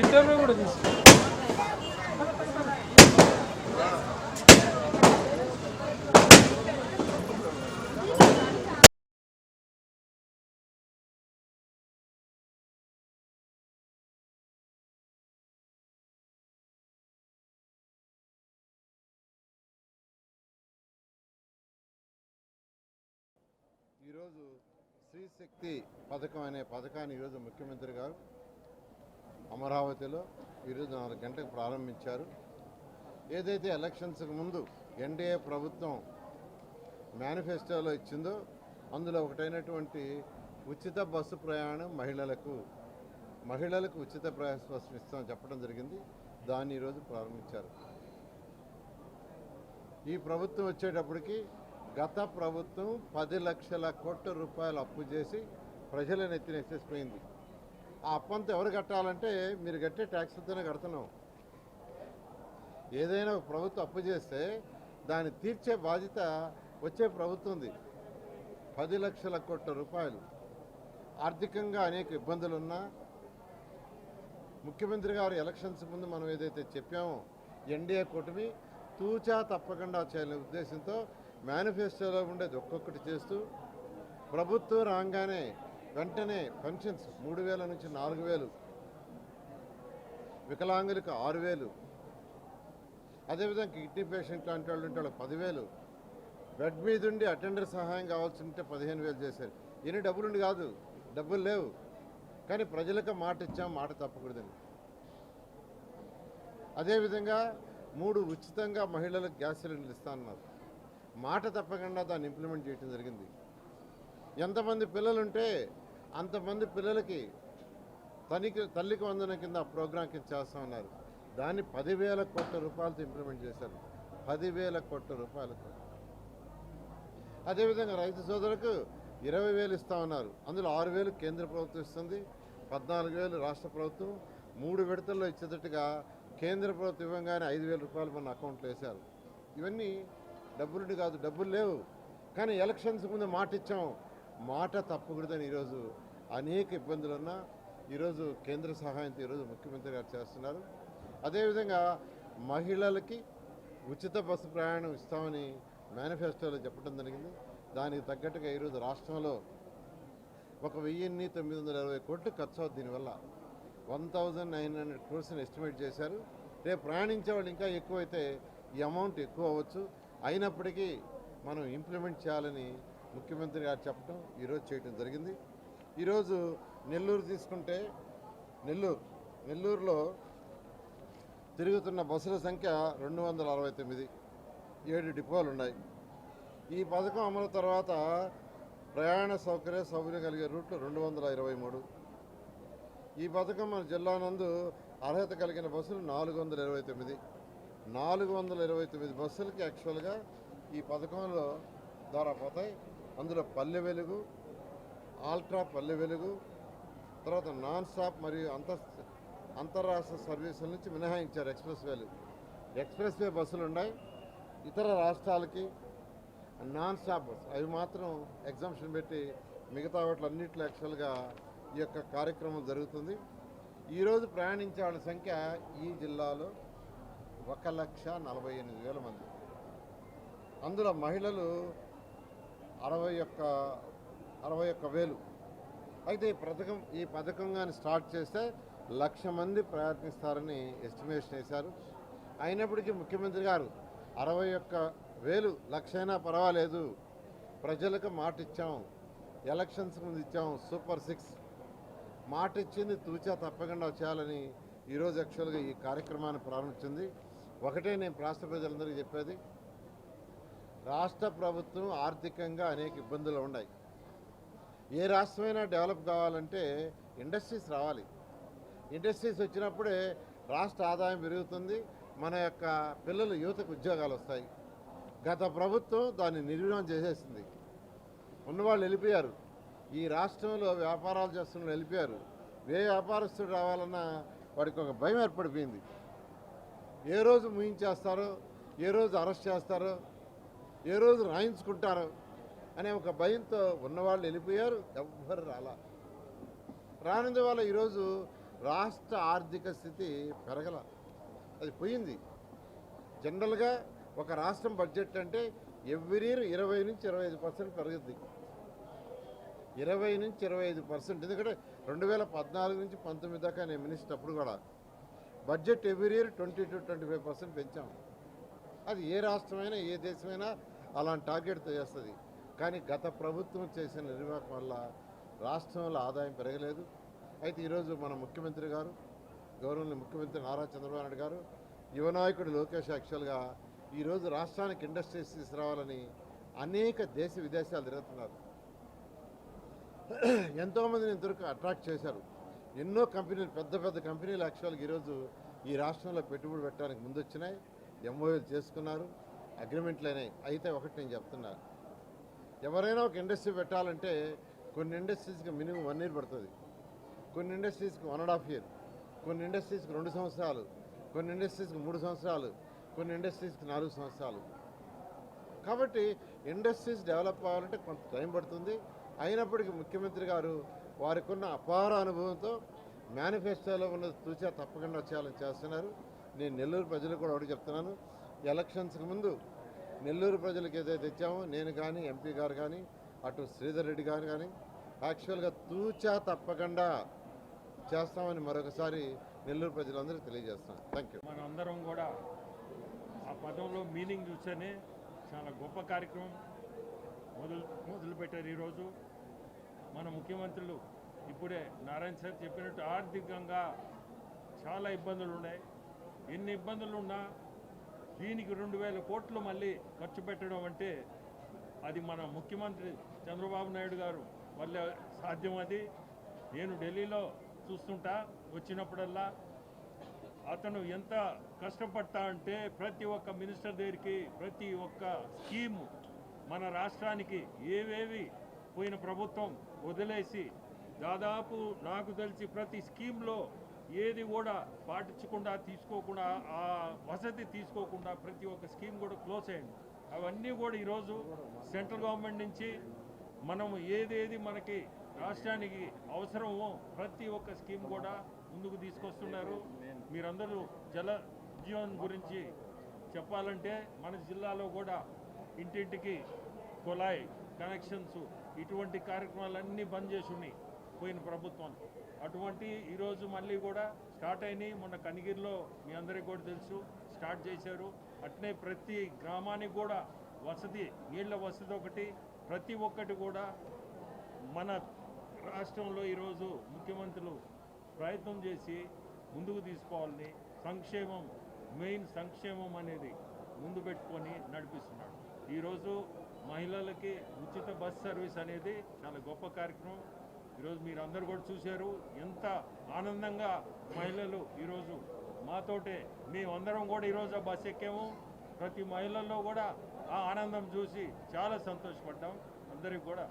Interview కూడా తీసు ఈరోజు స్త్రీ శక్తి పథకం అనే పథకాన్ని ఈరోజు ముఖ్యమంత్రి గారు అమరావతిలో ఈరోజు నాలుగు గంటలకు ప్రారంభించారు. ఏదైతే ఎలక్షన్స్కి ముందు ఎన్డీఏ ప్రభుత్వం మేనిఫెస్టోలో ఇచ్చిందో అందులో ఒకటైనటువంటి ఉచిత బస్సు ప్రయాణం మహిళలకు మహిళలకు ఉచిత ప్రయాస బస్సు ఇస్తామని చెప్పడం జరిగింది. దాన్ని ఈరోజు ప్రారంభించారు. ఈ ప్రభుత్వం వచ్చేటప్పటికి గత ప్రభుత్వం పది లక్షల కోట్ల రూపాయలు అప్పు చేసి ప్రజలను నెత్తిన ఎత్తేసిపోయింది ఆ అప్పంతా ఎవరు కట్టాలంటే మీరు కట్టే ట్యాక్స్తోనే కడుతున్నాం. ఏదైనా ఒక ప్రభుత్వం అప్పు చేస్తే దాన్ని తీర్చే బాధ్యత వచ్చే ప్రభుత్వంది పది లక్షల కోట్ల రూపాయలు. ఆర్థికంగా అనేక ఇబ్బందులు ఉన్నా ముఖ్యమంత్రి గారు ఎలక్షన్స్ ముందు మనం ఏదైతే చెప్పామో ఎన్డీఏ కూటమి తూచా తప్పకుండా చేయాలనే ఉద్దేశంతో మేనిఫెస్టోలో ఉండేది ఒక్కొక్కటి చేస్తూ ప్రభుత్వం రాగానే వెంటనే పెన్షన్స్ మూడు వేల నుంచి నాలుగు వేలు. వికలాంగులకు ఆరు వేలు. అదేవిధంగా కిడ్నీ పేషెంట్ లాంటి వాళ్ళు ఉంటే వాళ్ళకి పదివేలు బెడ్ మీద ఉండి అటెండర్ సహాయం కావాల్సి ఉంటే పదిహేను వేలు చేశారు. ఎన్ని డబ్బులుండి కాదు డబ్బులు లేవు. కానీ ప్రజలకు మాట ఇచ్చాం మాట తప్పకూడదని. అదేవిధంగా మూడు ఉచితంగా మహిళలకు గ్యాస్ సిలిండర్లు ఇస్తానన్నారు మాట తప్పకుండా దాన్ని ఇంప్లిమెంట్ చేయడం జరిగింది. ఎంతమంది పిల్లలుంటే అంతమంది పిల్లలకి తనికి తల్లికి వందన కింద ప్రోగ్రాం కింద చేస్తూ ఉన్నారు. దాన్ని పదివేల కోట్ల రూపాయలతో ఇంప్లిమెంట్ చేశారు. పదివేల కోట్ల రూపాయలతో. అదేవిధంగా రైతు సోదరులకు ఇరవై వేలు ఇస్తా ఉన్నారు. అందులో ఆరు వేలు కేంద్ర ప్రభుత్వం ఇస్తుంది పద్నాలుగు వేలు రాష్ట్ర ప్రభుత్వం మూడు విడతల్లో ఇచ్చేటట్టుగా కేంద్ర ప్రభుత్వం ఇవ్వగానే ఐదు వేల రూపాయలు మన అకౌంట్లో వేశారు. ఇవన్నీ డబ్బులు కాదు డబ్బులు లేవు. కానీ ఎలక్షన్స్ ముందు మాట ఇచ్చాం మాట తప్పకూడదని ఈరోజు అనేక ఇబ్బందులున్నా ఈరోజు కేంద్ర సహాయంతో ఈరోజు ముఖ్యమంత్రి గారు చేస్తున్నారు. అదేవిధంగా మహిళలకి ఉచిత బస్సు ప్రయాణం ఇస్తామని మేనిఫెస్టోలో చెప్పడం జరిగింది. దానికి తగ్గట్టుగా ఈరోజు రాష్ట్రంలో ఒక వెయ్యిన్ని తొమ్మిది వందల ఇరవై కోట్లు ఖర్చు అవుతుంది దీనివల్ల. వన్ థౌజండ్ నైన్ హండ్రెడ్ క్రోర్స్ని ఎస్టిమేట్ చేశారు. రేపు ప్రయాణించే వాళ్ళు ఇంకా ఎక్కువైతే ఈ అమౌంట్ ఎక్కువ అవ్వచ్చు. అయినప్పటికీ మనం ఇంప్లిమెంట్ చేయాలని ముఖ్యమంత్రి గారు చెప్పడం ఈరోజు చేయడం జరిగింది. ఈరోజు నెల్లూరు తీసుకుంటే నెల్లూరు నెల్లూరులో తిరుగుతున్న బస్సుల సంఖ్య రెండు వందల అరవై తొమ్మిది. ఏడు డిపోలు ఉన్నాయి. ఈ పథకం అమలు తర్వాత ప్రయాణ సౌకర్య సౌకర్యం కలిగే రూట్లు రెండు వందల ఇరవై మూడు. ఈ పథకం మన జిల్లా నందు అర్హత కలిగిన బస్సులు నాలుగు వందల ఇరవై తొమ్మిది. నాలుగు వందల ఇరవై తొమ్మిది బస్సులకి యాక్చువల్గా ఈ పథకంలో ద్వారా పోతాయి. అందులో పల్లె వెలుగు ఆల్ట్రా పల్లె వెలుగు తర్వాత నాన్ స్టాప్ మరియు అంతర్ అంతర్రాష్ట్ర సర్వీసుల నుంచి మినహాయించారు ఎక్స్ప్రెస్ వేలు. ఎక్స్ప్రెస్ వే బస్సులు ఉన్నాయి. ఇతర రాష్ట్రాలకి నాన్ స్టాప్ బస్ అవి మాత్రం ఎగ్జామ్షన్ పెట్టి మిగతా వాటిలన్నింటిలో యాక్చువల్గా ఈ యొక్క కార్యక్రమం జరుగుతుంది. ఈరోజు ప్రయాణించే వాళ్ళ సంఖ్య ఈ జిల్లాలో ఒక లక్ష నలభై ఎనిమిది వేల మంది. అందులో మహిళలు అరవై ఒక్క అరవై ఒక్క వేలు. అయితే ఈ పథకం ఈ పథకం కానీ స్టార్ట్ చేస్తే లక్ష మంది ప్రయత్నిస్తారని ఎస్టిమేషన్ వేశారు. అయినప్పటికీ ముఖ్యమంత్రి గారు అరవై ఒక్క వేలు లక్షైనా పర్వాలేదు. ప్రజలకు మాట ఇచ్చాం. ఎలక్షన్స్ ముందు ఇచ్చాం. Super six. మాట ఇచ్చింది తూచా తప్పకుండా చేయాలని ఈరోజు యాక్చువల్గా ఈ కార్యక్రమాన్ని ప్రారంభించింది. ఒకటే నేను రాష్ట్ర ప్రజలందరికీ చెప్పేది. రాష్ట్ర ప్రభుత్వం ఆర్థికంగా అనేక ఇబ్బందులు ఉన్నాయి. ఏ రాష్ట్రమైనా డెవలప్ కావాలంటే ఇండస్ట్రీస్ రావాలి. ఇండస్ట్రీస్ వచ్చినప్పుడే రాష్ట్ర ఆదాయం పెరుగుతుంది మన యొక్క పిల్లలు యువతకు ఉద్యోగాలు వస్తాయి. గత ప్రభుత్వం దాన్ని నిర్వీణం చేసేసింది. ఉన్నవాళ్ళు వెళ్ళిపోయారు. ఈ రాష్ట్రంలో వ్యాపారాలు చేస్తున్న వెళ్ళిపోయారు. ఏ వ్యాపారస్తుడు రావాలన్నా వాడికి ఒక భయం ఏర్పడిపోయింది. ఏ రోజు ముయించేస్తారో ఏ రోజు అరెస్ట్ చేస్తారో ఏ రోజు రాయించుకుంటారు అనే ఒక భయంతో ఉన్నవాళ్ళు వెళ్ళిపోయారు ఎవ్వరు రాలా. రానందు వల్ల ఈరోజు రాష్ట్ర ఆర్థిక స్థితి పెరగల. అది పోయింది. జనరల్గా ఒక రాష్ట్రం బడ్జెట్ అంటే ఎవ్రీ ఇయర్ ఇరవై నుంచి ఇరవై ఐదు పర్సెంట్ పెరుగుద్ది. ఇరవై నుంచి ఇరవై ఐదు పర్సెంట్. ఎందుకంటే రెండు వేల పద్నాలుగు నుంచి పంతొమ్మిది దాకా నేను మినిస్టర్ అప్పుడు కూడా budget every year twenty two twenty five percent పెంచాం. అది ఏ రాష్ట్రమైనా ఏ దేశమైనా అలాంటి టార్గెట్తో చేస్తుంది. కానీ గత ప్రభుత్వం చేసిన నిర్వాహకం వల్ల రాష్ట్రంలో ఆదాయం పెరగలేదు. అయితే ఈరోజు మన ముఖ్యమంత్రి గారు గౌరవనీయ ముఖ్యమంత్రి నారా చంద్రబాబు నాయుడు గారు యువనాయకుడు లోకేష్ యాక్చువల్గా ఈరోజు రాష్ట్రానికి ఇండస్ట్రీస్ తీసుకురావాలని అనేక దేశ విదేశాలు తిరుగుతున్నారు. ఎంతోమందిని ఇంతవరకు అట్రాక్ట్ చేశారు. ఎన్నో కంపెనీలు పెద్ద పెద్ద కంపెనీలు యాక్చువల్గా ఈరోజు ఈ రాష్ట్రంలో పెట్టుబడి పెట్టడానికి ముందు వచ్చినాయి ఎంఓఏలు చేసుకున్నారు. అగ్రిమెంట్లు అయినాయి అయితే ఒకటి నేను చెప్తున్నా. ఎవరైనా ఒక ఇండస్ట్రీ పెట్టాలంటే కొన్ని ఇండస్ట్రీస్కి మినిమం వన్ ఇయర్ పడుతుంది. కొన్ని ఇండస్ట్రీస్కి వన్ అండ్ హాఫ్ ఇయర్. కొన్ని ఇండస్ట్రీస్కి రెండు సంవత్సరాలు. కొన్ని ఇండస్ట్రీస్కి మూడు సంవత్సరాలు. కొన్ని ఇండస్ట్రీస్కి నాలుగు సంవత్సరాలు. కాబట్టి ఇండస్ట్రీస్ డెవలప్ అవ్వాలంటే కొంత టైం పడుతుంది. అయినప్పటికీ ముఖ్యమంత్రి గారు వారికి ఉన్న అపార అనుభవంతో మేనిఫెస్టోలో ఉన్న తూచా తప్పకుండా చేయాలని చేస్తున్నారు. నేను నెల్లూరు ప్రజలు కూడా ఒకటి చెప్తున్నాను. ఎలక్షన్స్కి ముందు నెల్లూరు ప్రజలకు ఏదైతే ఇచ్చామో నేను కానీ ఎంపీ గారు కానీ అటు శ్రీధర్ రెడ్డి గారు కానీ యాక్చువల్గా తూచా తప్పకుండా చేస్తామని మరొకసారి నెల్లూరు ప్రజలందరికీ తెలియజేస్తున్నాను. థ్యాంక్ యూ మనందరం కూడా ఆ పదంలో మీనింగ్ చూస్తేనే చాలా గొప్ప కార్యక్రమం మొదలు మొదలుపెట్టారు ఈరోజు. మన ముఖ్యమంత్రులు ఇప్పుడే నారాయణ సార్ చెప్పినట్టు ఆర్థికంగా చాలా ఇబ్బందులు ఉన్నాయి ఎన్ని ఇబ్బందులు ఉన్నా దీనికి రెండు వేల కోట్లు మళ్ళీ ఖర్చు పెట్టడం అంటే అది మన ముఖ్యమంత్రి చంద్రబాబు నాయుడు గారు వల్ల సాధ్యం అది. నేను ఢిల్లీలో చూస్తుంటా వచ్చినప్పుడల్లా అతను ఎంత కష్టపడతా అంటే ప్రతి ఒక్క మినిస్టర్ దగ్గరికి ప్రతి ఒక్క స్కీము మన రాష్ట్రానికి ఏవేవి పోయిన ప్రభుత్వం వదిలేసి దాదాపు నాకు తెలిసి ప్రతి స్కీమ్లో ఏది కూడా పాటించకుండా తీసుకోకుండా ఆ వసతి తీసుకోకుండా ప్రతి ఒక్క స్కీమ్ కూడా క్లోజ్ చేయండి. అవన్నీ కూడా ఈరోజు సెంట్రల్ గవర్నమెంట్ నుంచి మనం ఏదేది మనకి రాష్ట్రానికి అవసరమో ప్రతి ఒక్క స్కీమ్ కూడా ముందుకు తీసుకొస్తున్నారు. మీరందరూ జల జీవన్ గురించి చెప్పాలంటే మన జిల్లాలో కూడా ఇంటింటికి కుళాయి కనెక్షన్స్ ఇటువంటి కార్యక్రమాలన్నీ బంద్ చేసి ఉన్నాయి పోయిన ప్రభుత్వం. అటువంటి ఈరోజు మళ్ళీ కూడా స్టార్ట్ అయినాయి. మొన్న కనిగిరిలో మీ అందరికీ కూడా తెలుసు స్టార్ట్ చేశారు. అట్నే ప్రతి గ్రామానికి కూడా వసతి నీళ్ళ వసతి ఒకటి. ప్రతి ఒక్కటి కూడా మన రాష్ట్రంలో ఈరోజు ముఖ్యమంత్రులు ప్రయత్నం చేసి ముందుకు తీసుకోవాలని సంక్షేమం మెయిన్ సంక్షేమం అనేది ముందు పెట్టుకొని నడిపిస్తున్నాడు ఈరోజు మహిళలకి ఉచిత బస్ సర్వీస్ అనేది చాలా గొప్ప కార్యక్రమం. ఈరోజు మీరు అందరు కూడా చూశారు. ఎంత ఆనందంగా మహిళలు ఈరోజు మాతోటే మేమందరం కూడా ఈరోజు ఆ బస్ ఎక్కాము. ప్రతి మహిళల్లో కూడా ఆ ఆనందం చూసి చాలా సంతోషపడ్డాం. అందరికి కూడా